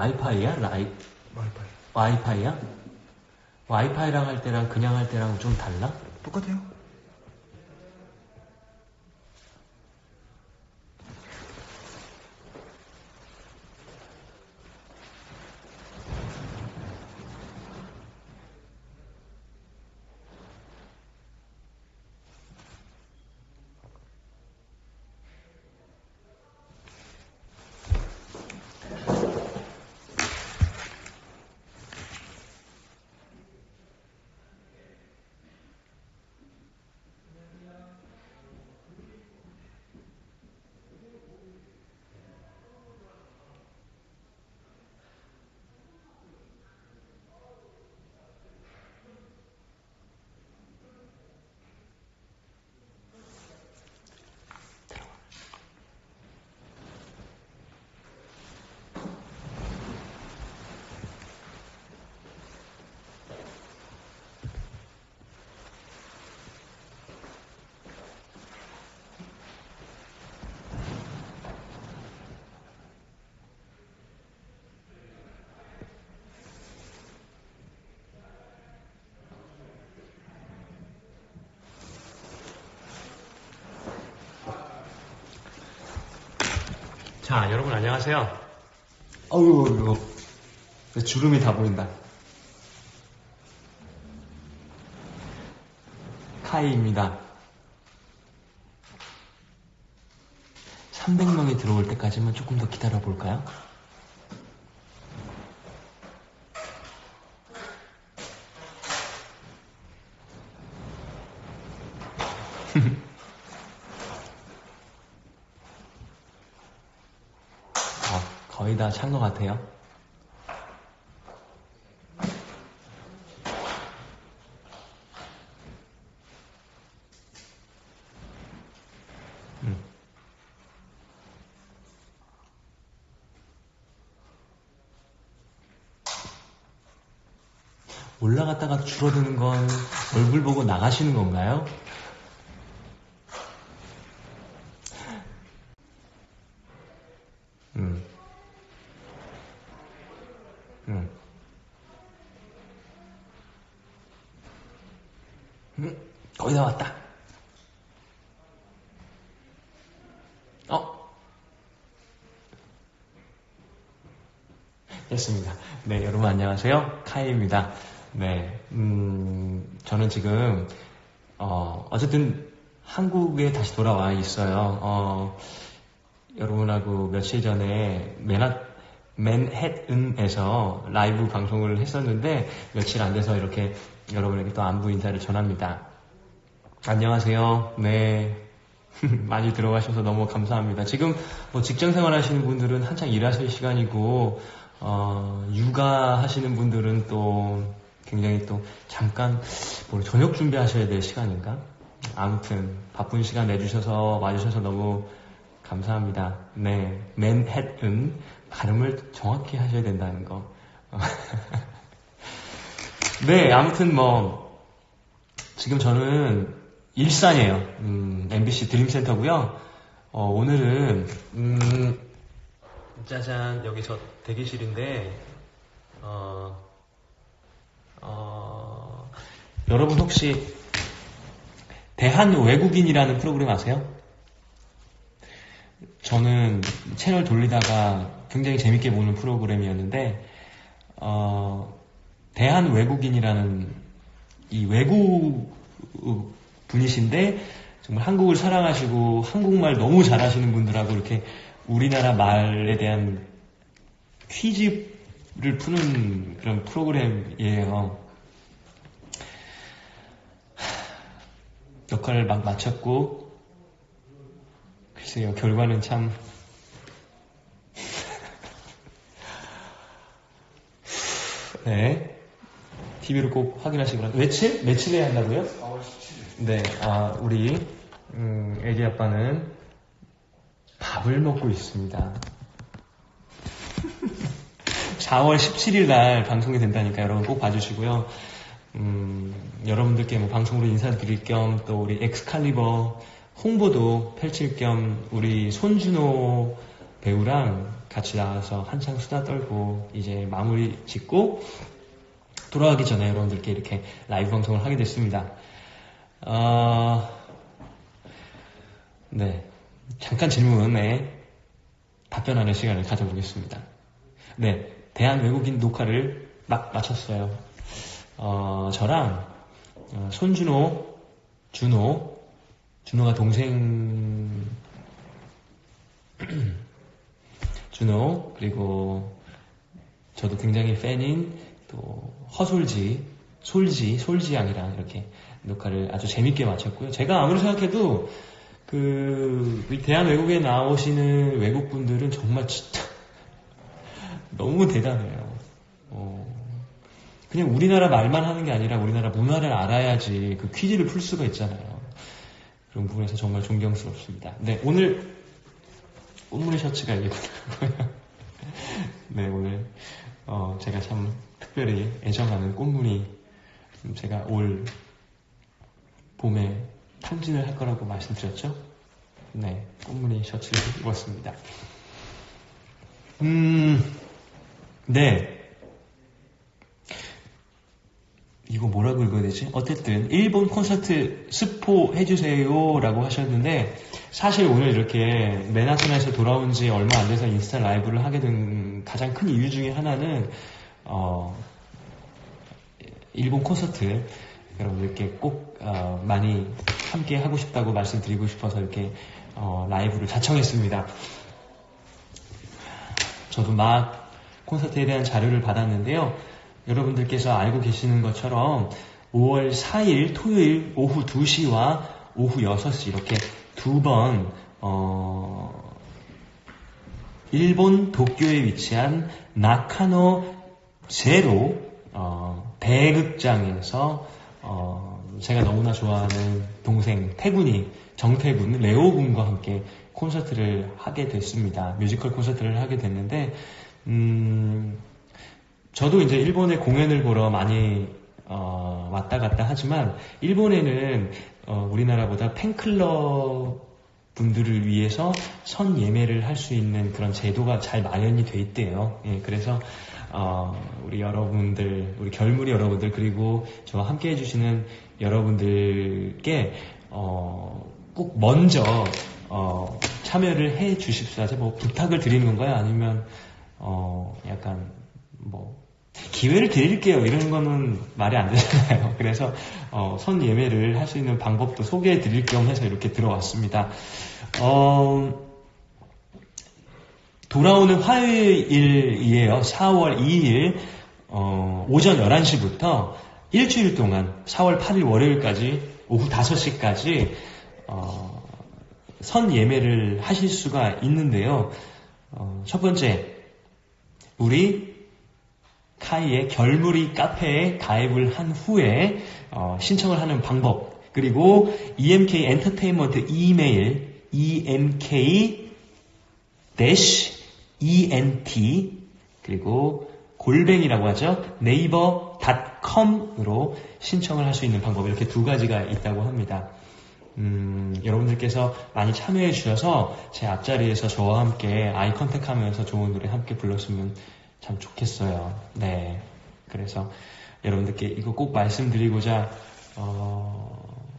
와이파이야? 라이, 와이파이. 와이파이야? 와이파이랑 할 때랑 그냥 할 때랑 좀 달라? 똑같아요. 자, 여러분 안녕하세요. 어우, 이거 주름이 다 보인다. 카이입니다. 300명이 들어올 때까지만 조금 더 기다려 볼까요? 어, 거의 다 찬 것 같아요. 음. 올라갔다가 줄어드는 건 얼굴 보고 나가시는 건가요? 음. 음. 음, 거의 다 왔다. 어? 됐습니다. 네, 여러분 안녕하세요. 카이입니다. 네, 음, 저는 지금, 어, 어쨌든 한국에 다시 돌아와 있어요. 어, 여러분하고 며칠 전에 맨해튼에서 라이브 방송을 했었는데 며칠 안 돼서 이렇게 여러분에게 또 안부 인사를 전합니다. 안녕하세요. 네. 많이 들어가셔서 너무 감사합니다. 지금 뭐 직장 생활 하시는 분들은 한창 일하실 시간이고, 어, 육아 하시는 분들은 또 굉장히 또 잠깐 뭐 저녁 준비하셔야 될 시간인가? 아무튼 바쁜 시간 내주셔서 와주셔서 너무 감사합니다. 네, 맨해튼 발음을 정확히 하셔야 된다는 거. 네, 아무튼 뭐 지금 저는 일산이에요. 음, MBC 드림센터고요. 어, 오늘은 음, 짜잔 여기 저 대기실인데 어, 어, 여러분 혹시 대한 외국인이라는 프로그램 아세요? 저는 채널 돌리다가 굉장히 재밌게 보는 프로그램이었는데 어, 대한 외국인이라는 이 외국 분이신데 정말 한국을 사랑하시고 한국말 너무 잘하시는 분들하고 이렇게 우리나라 말에 대한 퀴즈를 푸는 그런 프로그램이에요. 역할을 막 마쳤고 글쎄요 결과는 참 네. TV로 꼭 확인하시기 바랍니다. 며칠? 며칠에 한다고요? 4월 17일. 네, 아, 우리, 음, 애기 아빠는 밥을 먹고 있습니다. 4월 17일 날 방송이 된다니까 여러분 꼭 봐주시고요. 음, 여러분들께 뭐 방송으로 인사드릴 겸 또 우리 엑스칼리버 홍보도 펼칠 겸 우리 손준호 배우랑 같이 나와서 한창 수다 떨고 이제 마무리 짓고 돌아가기 전에 여러분들께 이렇게 라이브 방송을 하게 됐습니다. 어... 네. 잠깐 질문에 답변하는 시간을 가져보겠습니다. 네. 대한 외국인 녹화를 막 마쳤어요. 어, 저랑 어, 손준호, 준호, 준호가 동생 준호 그리고 저도 굉장히 팬인 또 허솔지, 솔지, 솔지 양이랑 이렇게 녹화를 아주 재밌게 마쳤고요. 제가 아무리 생각해도 그 대한 외국에 나오시는 외국 분들은 정말 진짜 너무 대단해요. 어, 그냥 우리나라 말만 하는 게 아니라 우리나라 문화를 알아야지 그 퀴즈를 풀 수가 있잖아요. 그런 부분에서 정말 존경스럽습니다. 네, 오늘 꽃무늬 셔츠가 이거더라고요. 네, 오늘 어, 제가 참 특별히 애정하는 꽃무늬 제가 올 봄에 탕진을 할 거라고 말씀드렸죠? 네, 꽃무늬 셔츠를 입었습니다. 음, 네. 이거 뭐라고 읽어야 되지? 어쨌든 일본 콘서트 스포 해주세요 라고 하셨는데 사실 오늘 이렇게 맨하튼에서 돌아온 지 얼마 안 돼서 인스타 라이브를 하게 된 가장 큰 이유 중에 하나는 어, 일본 콘서트 여러분들께 꼭 어, 많이 함께 하고 싶다고 말씀드리고 싶어서 이렇게 어, 라이브를 자청했습니다. 저도 막 콘서트에 대한 자료를 받았는데요. 여러분들께서 알고 계시는 것처럼 5월 4일 토요일 오후 2시와 오후 6시 이렇게 두 번, 어, 일본 도쿄에 위치한 나카노 제로, 어, 대극장에서, 어, 제가 너무나 좋아하는 동생 태군이, 정태군, 레오 군과 함께 콘서트를 하게 됐습니다. 뮤지컬 콘서트를 하게 됐는데, 음, 저도 이제 일본에 공연을 보러 많이 어, 왔다 갔다 하지만 일본에는 어, 우리나라보다 팬클럽 분들을 위해서 선 예매를 할 수 있는 그런 제도가 잘 마련이 돼 있대요. 예, 그래서 어, 우리 여러분들, 우리 결무리 여러분들 그리고 저와 함께 해주시는 여러분들께 어, 꼭 먼저 어, 참여를 해 주십시오. 뭐 부탁을 드리는 건가요? 아니면 어, 약간 뭐 기회를 드릴게요. 이런 거는 말이 안 되잖아요. 그래서 어, 선 예매를 할 수 있는 방법도 소개해 드릴 겸 해서 이렇게 들어왔습니다. 어, 돌아오는 화요일이에요. 4월 2일 어, 오전 11시부터 일주일 동안 4월 8일 월요일까지 오후 5시까지 어, 선 예매를 하실 수가 있는데요. 어, 첫 번째, 우리 카이의 결무리 카페에 가입을 한 후에 어, 신청을 하는 방법 그리고 EMK 엔터테인먼트 이메일 EMK ENT 그리고 골뱅이라고 하죠 네이버 닷컴으로 신청을 할 수 있는 방법 이렇게 두 가지가 있다고 합니다. 음, 여러분들께서 많이 참여해 주셔서 제 앞자리에서 저와 함께 아이 컨택하면서 좋은 노래 함께 불렀으면 참 좋겠어요. 네. 그래서 여러분들께 이거 꼭 말씀드리고자 어,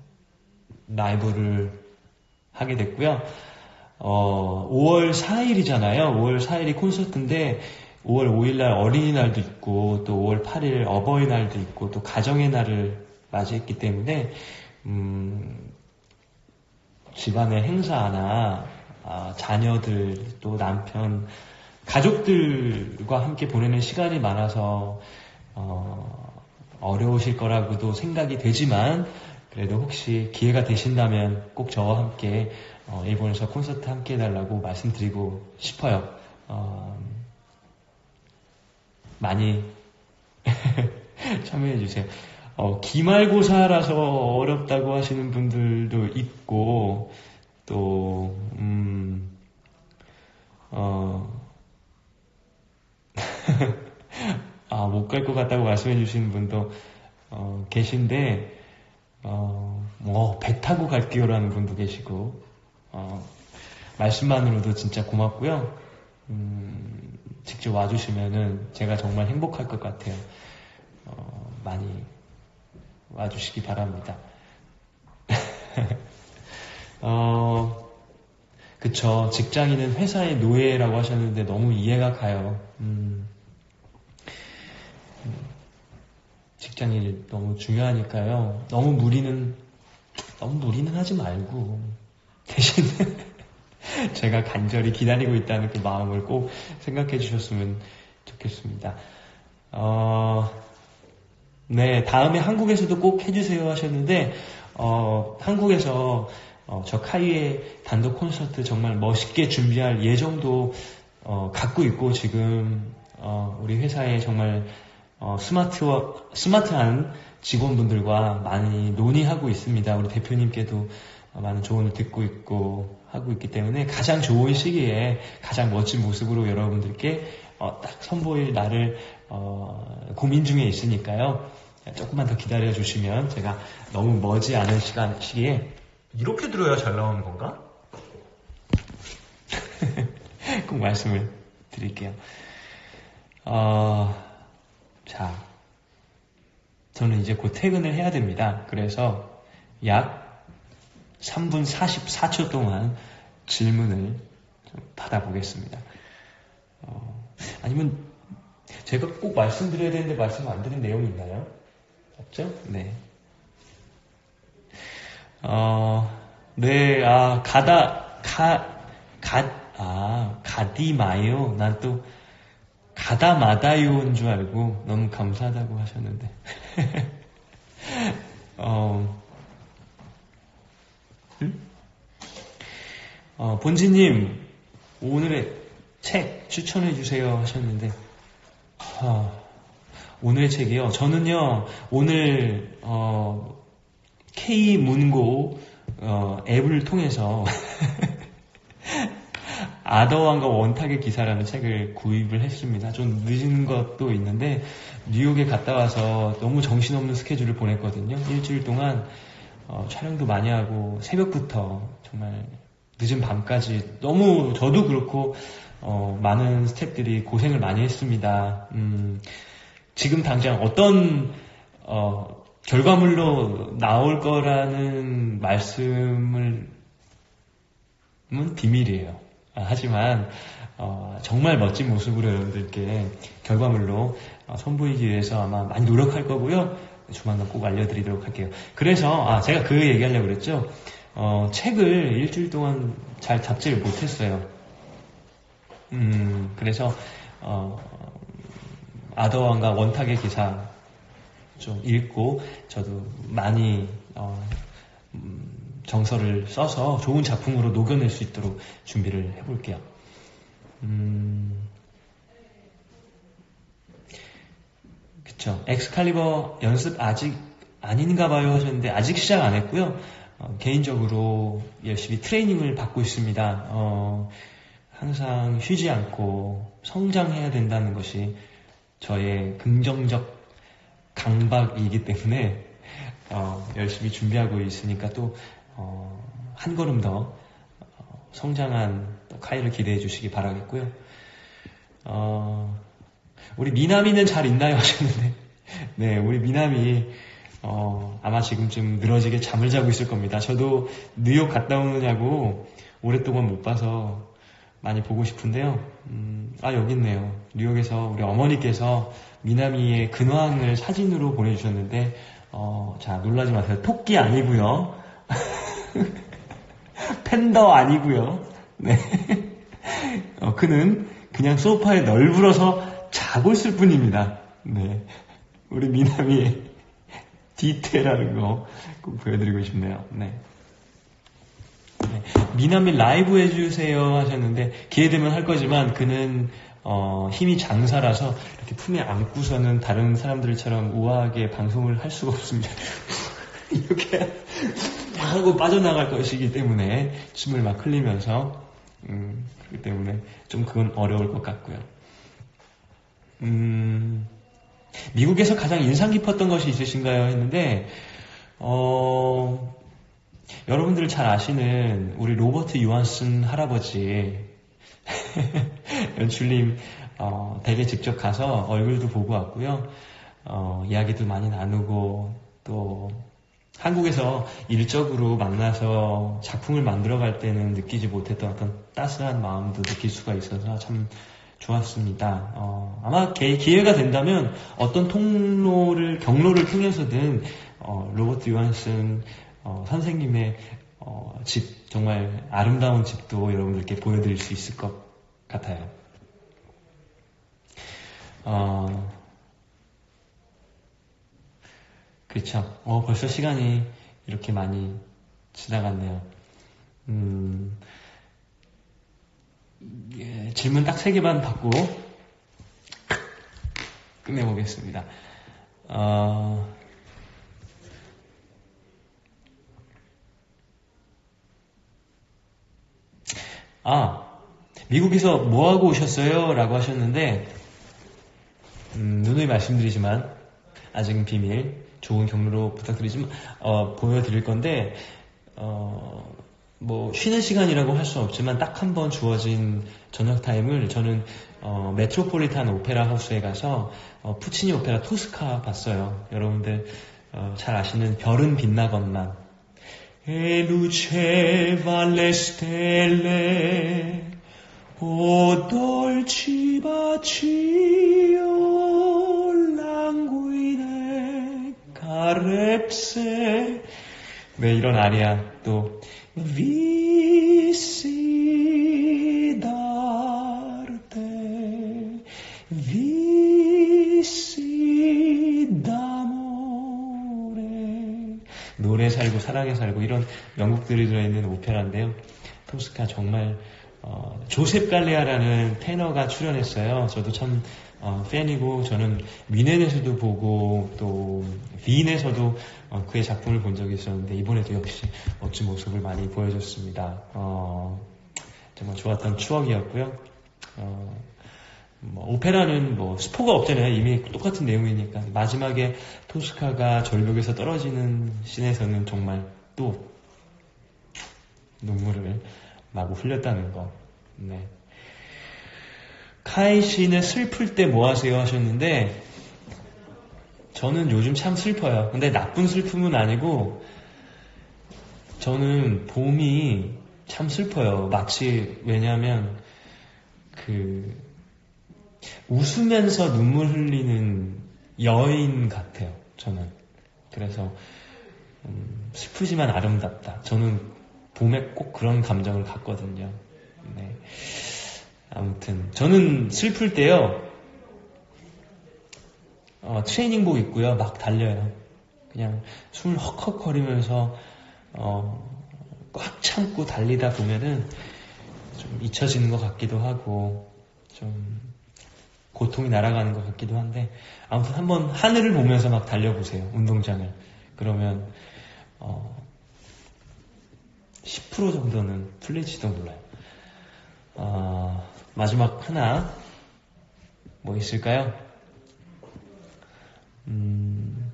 라이브를 하게 됐고요. 어, 5월 4일이잖아요. 5월 4일이 콘서트인데 5월 5일날 어린이날도 있고 또 5월 8일 어버이날도 있고 또 가정의 날을 맞이했기 때문에 음, 집안의 행사나 아, 자녀들 또 남편 가족들과 함께 보내는 시간이 많아서 어, 어려우실 거라고도 생각이 되지만 그래도 혹시 기회가 되신다면 꼭 저와 함께 어, 일본에서 콘서트 함께 해달라고 말씀드리고 싶어요. 어, 많이 참여해주세요. 어, 기말고사라서 어렵다고 하시는 분들도 있고, 또, 음, 어, 아, 못 갈 것 같다고 말씀해 주시는 분도 어, 계신데, 어, 뭐, 배 타고 갈게요라는 분도 계시고, 어, 말씀만으로도 진짜 고맙고요. 음, 직접 와주시면은 제가 정말 행복할 것 같아요. 어, 많이 와주시기 바랍니다. 어, 그쵸. 직장인은 회사의 노예라고 하셨는데 너무 이해가 가요. 음, 직장일 너무 중요하니까요. 너무 무리는, 너무 무리는 하지 말고, 대신 제가 간절히 기다리고 있다는 그 마음을 꼭 생각해 주셨으면 좋겠습니다. 어, 네, 다음에 한국에서도 꼭 해주세요 하셨는데, 어, 한국에서 어, 저 카이의 단독 콘서트 정말 멋있게 준비할 예정도 어, 갖고 있고 지금 어, 우리 회사에 정말 어, 스마트와 스마트한 직원분들과 많이 논의하고 있습니다. 우리 대표님께도 많은 조언을 듣고 있고 하고 있기 때문에 가장 좋은 시기에 가장 멋진 모습으로 여러분들께 어, 딱 선보일 날을 어, 고민 중에 있으니까요. 조금만 더 기다려 주시면 제가 너무 머지 않은 시간 시기에 이렇게 들어야 잘 나오는 건가? 꼭 말씀을 드릴게요. 어, 자, 저는 이제 곧 퇴근을 해야 됩니다. 그래서 약 3분 44초 동안 질문을 받아보겠습니다. 어, 아니면 제가 꼭 말씀드려야 되는데 말씀 안 드린 내용이 있나요? 없죠? 네. 어, 네, 아, 가다, 가, 가, 아, 가디 마요? 난 또, 가다 마다요인 줄 알고 너무 감사하다고 하셨는데. 어, 응? 어, 본지님, 오늘의 책 추천해 주세요 하셨는데, 아, 오늘의 책이요. 저는요, 오늘, 어, K문고 어, 앱을 통해서 아더왕과 원탁의 기사라는 책을 구입을 했습니다. 좀 늦은 것도 있는데 뉴욕에 갔다 와서 너무 정신없는 스케줄을 보냈거든요. 일주일 동안 어, 촬영도 많이 하고 새벽부터 정말 늦은 밤까지 너무 저도 그렇고 어, 많은 스탭들이 고생을 많이 했습니다. 음, 지금 당장 어떤 어, 결과물로 나올 거라는 말씀을 은 비밀이에요. 아, 하지만 어, 정말 멋진 모습으로 여러분들께 결과물로 어, 선보이기 위해서 아마 많이 노력할 거고요. 조만간 꼭 알려드리도록 할게요. 그래서 아, 제가 그 얘기하려고 그랬죠. 어, 책을 일주일 동안 잘 잡지를 못했어요. 음, 그래서 어, 아더왕과 원탁의 기사 좀 읽고 저도 많이 어, 음, 정서를 써서 좋은 작품으로 녹여낼 수 있도록 준비를 해볼게요. 음, 그쵸. 엑스칼리버 연습 아직 아닌가 봐요 하셨는데 아직 시작 안 했고요. 어, 개인적으로 열심히 트레이닝을 받고 있습니다. 어, 항상 쉬지 않고 성장해야 된다는 것이 저의 긍정적 강박이기 때문에 어, 열심히 준비하고 있으니까 또한 어, 걸음 더 어, 성장한 카이를 기대해 주시기 바라겠고요. 어, 우리 미남이는 잘 있나요 하셨는데 네 우리 미남이 어, 아마 지금쯤 늘어지게 잠을 자고 있을 겁니다. 저도 뉴욕 갔다 오느냐고 오랫동안 못 봐서 많이 보고 싶은데요. 음, 아 여기 있네요. 뉴욕에서 우리 어머니께서 미나미의 근황을 사진으로 보내주셨는데, 어, 자, 놀라지 마세요. 토끼 아니고요 팬더 아니고요 네. 어, 그는 그냥 소파에 널브러서 자고 있을 뿐입니다. 네. 우리 미나미의 디테일하는 거 꼭 보여드리고 싶네요. 네. 네. 미나미 라이브 해주세요 하셨는데 기회 되면 할 거지만 그는 어, 힘이 장사라서 이렇게 품에 안고서는 다른 사람들처럼 우아하게 방송을 할 수가 없습니다. 이렇게 하고 빠져나갈 것이기 때문에 춤을 막 흘리면서 음, 그렇기 때문에 좀 그건 어려울 것 같고요. 음, 미국에서 가장 인상 깊었던 것이 있으신가요? 했는데 어, 여러분들 잘 아시는 우리 로버트 유한슨 할아버지 연출님 어, 댁에 직접 가서 얼굴도 보고 왔고요. 어, 이야기도 많이 나누고 또 한국에서 일적으로 만나서 작품을 만들어갈 때는 느끼지 못했던 어떤 따스한 마음도 느낄 수가 있어서 참 좋았습니다. 어, 아마 기회가 된다면 어떤 통로를 경로를 통해서든 어, 로버트 요한슨 어, 선생님의 어, 집 정말 아름다운 집도 여러분들께 보여드릴 수 있을 것 같아요. 어, 그렇죠. 어, 벌써 시간이 이렇게 많이 지나갔네요. 음, 예, 질문 딱 세 개만 받고 끝내보겠습니다. 어, 아, 미국에서 뭐하고 오셨어요? 라고 하셨는데, 음, 누누이 말씀드리지만, 아직은 비밀, 좋은 경로로 부탁드리지만, 어, 보여드릴 건데, 어, 뭐, 쉬는 시간이라고 할 수는 없지만, 딱 한 번 주어진 저녁 타임을 저는, 어, 메트로폴리탄 오페라 하우스에 가서, 어, 푸치니 오페라 토스카 봤어요. 여러분들, 어, 잘 아시는 별은 빛나건만, e luceva le stelle. O dolci baci o languide carezze dell'ironaria tu vissi da 노래 살고 사랑에 살고 이런 명곡들이 들어있는 오페라인데요. 토스카 정말 어, 조셉 갈레아라는 테너가 출연했어요. 저도 참 어, 팬이고 저는 위넨에서도 보고 또 빈에서도 어, 그의 작품을 본 적이 있었는데 이번에도 역시 멋진 모습을 많이 보여줬습니다. 어, 정말 좋았던 추억이었고요. 어, 뭐 오페라는 뭐 스포가 없잖아요. 이미 똑같은 내용이니까 마지막에 토스카가 절벽에서 떨어지는 씬에서는 정말 또 눈물을 마구 흘렸다는 거. 네. 카이 씨는 슬플 때 뭐 하세요 하셨는데 저는 요즘 참 슬퍼요. 근데 나쁜 슬픔은 아니고 저는 봄이 참 슬퍼요. 마치 왜냐하면 그 웃으면서 눈물 흘리는 여인 같아요. 저는. 그래서 음, 슬프지만 아름답다. 저는 봄에 꼭 그런 감정을 갖거든요. 네. 아무튼 저는 슬플 때요. 어, 트레이닝복 입고요. 막 달려요. 그냥 숨을 헉헉거리면서 어, 꽉 참고 달리다 보면은 좀 잊혀지는 것 같기도 하고 좀 고통이 날아가는 것 같기도 한데 아무튼 한번 하늘을 보면서 막 달려보세요 운동장을 그러면 어, 10% 정도는 풀릴지도 몰라요 어, 마지막 하나 뭐 있을까요? 음,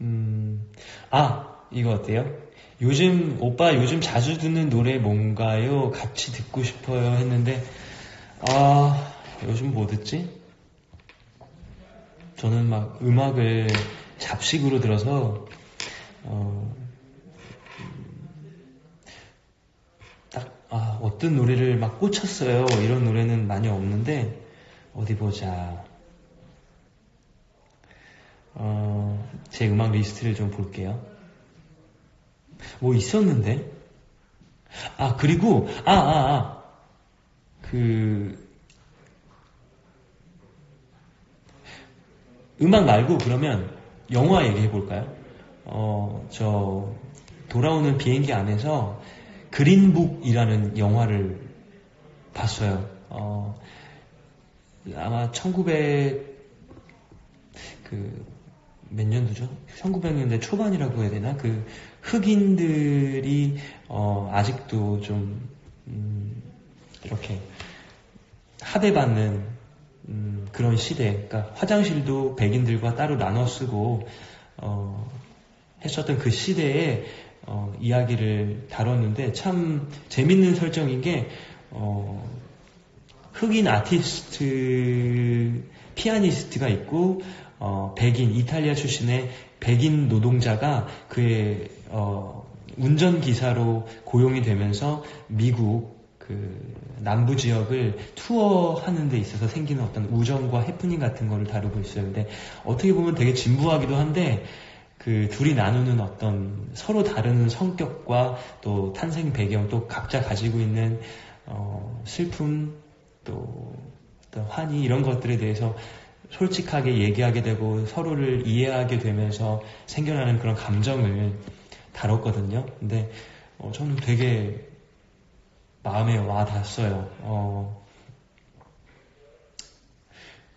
음, 아, 이거 어때요? 요즘, 오빠 요즘 자주 듣는 노래 뭔가요? 같이 듣고 싶어요 했는데, 아, 요즘 뭐 듣지? 저는 막 음악을 잡식으로 들어서, 어, 딱, 아, 어떤 노래를 막 꽂혔어요. 이런 노래는 많이 없는데, 어디 보자. 어, 제 음악 리스트를 좀 볼게요. 뭐 있었는데? 아, 그리고, 아, 아, 아. 그, 음악 말고 그러면 영화 얘기해 볼까요? 어, 저, 돌아오는 비행기 안에서 그린북이라는 영화를 봤어요. 어, 아마 1900, 그, 몇 년도죠? 1900년대 초반이라고 해야 되나? 그 흑인들이 어, 아직도 좀 음, 이렇게 하대받는 음, 그런 시대, 그러니까 화장실도 백인들과 따로 나눠 쓰고 어, 했었던 그 시대에 어, 이야기를 다뤘는데 참 재밌는 설정인 게 어, 흑인 아티스트 피아니스트가 있고 어, 백인 이탈리아 출신의 백인 노동자가 그의 어, 운전 기사로 고용이 되면서 미국 그 남부 지역을 투어하는 데 있어서 생기는 어떤 우정과 해프닝 같은 거를 다루고 있어요. 근데 어떻게 보면 되게 진부하기도 한데 그 둘이 나누는 어떤 서로 다른 성격과 또 탄생 배경 또 각자 가지고 있는 어, 슬픔 또 어떤 환희 이런 것들에 대해서 솔직하게 얘기하게 되고 서로를 이해하게 되면서 생겨나는 그런 감정을 다뤘거든요. 근데 어, 저는 되게 마음에 와 닿았어요. 어,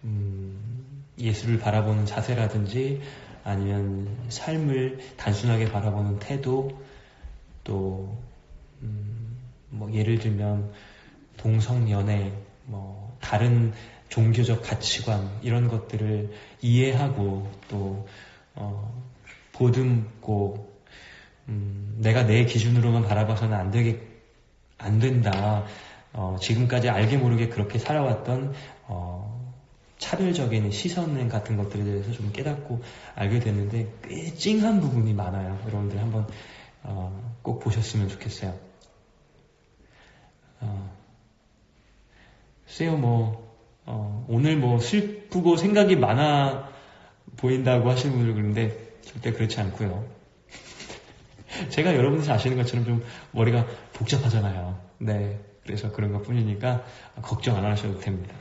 음, 예수를 바라보는 자세라든지 아니면 삶을 단순하게 바라보는 태도 또 음, 뭐 예를 들면 동성연애 뭐 다른 종교적 가치관 이런 것들을 이해하고 또 어, 보듬고 음, 내가 내 기준으로만 바라봐서는 안 되게 안 된다. 어, 지금까지 알게 모르게 그렇게 살아왔던 어, 차별적인 시선 같은 것들에 대해서 좀 깨닫고 알게 됐는데 꽤 찡한 부분이 많아요. 여러분들 한번 어, 꼭 보셨으면 좋겠어요. 어, 글쎄요, 뭐 어, 오늘 뭐 슬프고 생각이 많아 보인다고 하시는 분들 그런데 절대 그렇지 않고요. 제가 여러분들 아시는 것처럼 좀 머리가 복잡하잖아요. 네. 그래서 그런 것 뿐이니까 걱정 안 하셔도 됩니다.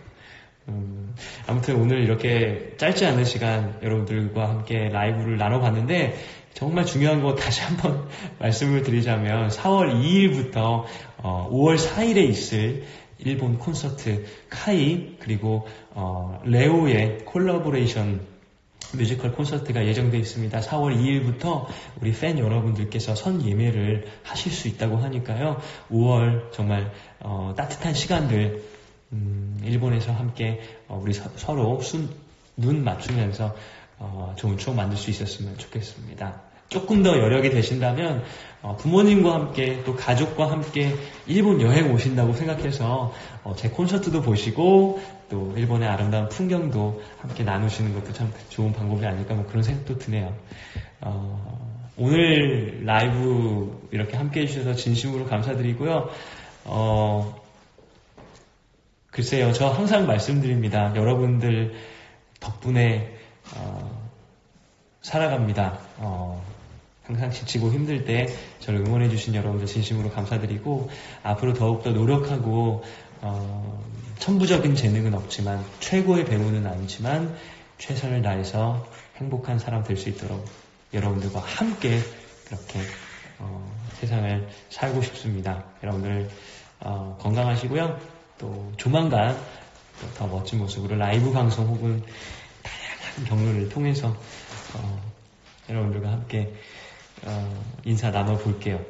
음, 아무튼 오늘 이렇게 짧지 않은 시간 여러분들과 함께 라이브를 나눠봤는데 정말 중요한 거 다시 한번 말씀을 드리자면 4월 2일부터 어, 5월 4일에 있을 일본 콘서트 카이 그리고 어, 레오의 콜라보레이션 뮤지컬 콘서트가 예정되어 있습니다. 4월 2일부터 우리 팬 여러분들께서 선 예매를 하실 수 있다고 하니까요. 5월 정말 어, 따뜻한 시간들 음, 일본에서 함께 어, 우리 서, 로눈 맞추면서 어, 좋은 추억 만들 수 있었으면 좋겠습니다. 조금 더 여력이 되신다면 어, 부모님과 함께 또 가족과 함께 일본 여행 오신다고 생각해서 어, 제 콘서트도 보시고 또 일본의 아름다운 풍경도 함께 나누시는 것도 참 좋은 방법이 아닐까 뭐 그런 생각도 드네요. 어, 오늘 라이브 이렇게 함께 해주셔서 진심으로 감사드리고요. 어, 글쎄요, 저 항상 말씀드립니다. 여러분들 덕분에 어, 살아갑니다. 어, 항상 지치고 힘들 때 저를 응원해주신 여러분들 진심으로 감사드리고 앞으로 더욱더 노력하고 어, 천부적인 재능은 없지만 최고의 배우는 아니지만 최선을 다해서 행복한 사람 될 수 있도록 여러분들과 함께 그렇게 어, 세상을 살고 싶습니다. 여러분들 어, 건강하시고요. 또 조만간 또 더 멋진 모습으로 라이브 방송 혹은 다양한 경로를 통해서 어, 여러분들과 함께 어, 인사 나눠볼게요.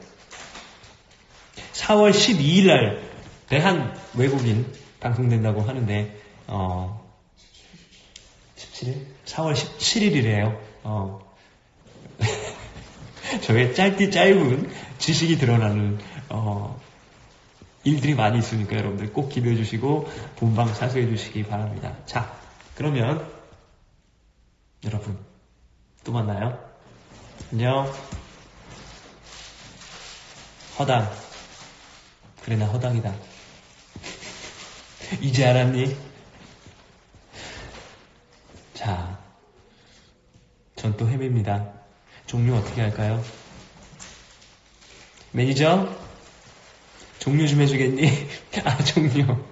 4월 12일 날 대한 외국인 방송된다고 하는데 어, 17일? 4월 17일이래요. 어, 저의 짧디 짧은 지식이 드러나는 어, 일들이 많이 있으니까 여러분들 꼭 기대해 주시고 본방 사수해 주시기 바랍니다. 자, 그러면 여러분 또 만나요. 안녕. 허당. 그래, 나 허당이다. 이제 알았니? 자, 전 또 헤매입니다. 종료 어떻게 할까요? 매니저? 종료 좀 해주겠니? 아, 종료.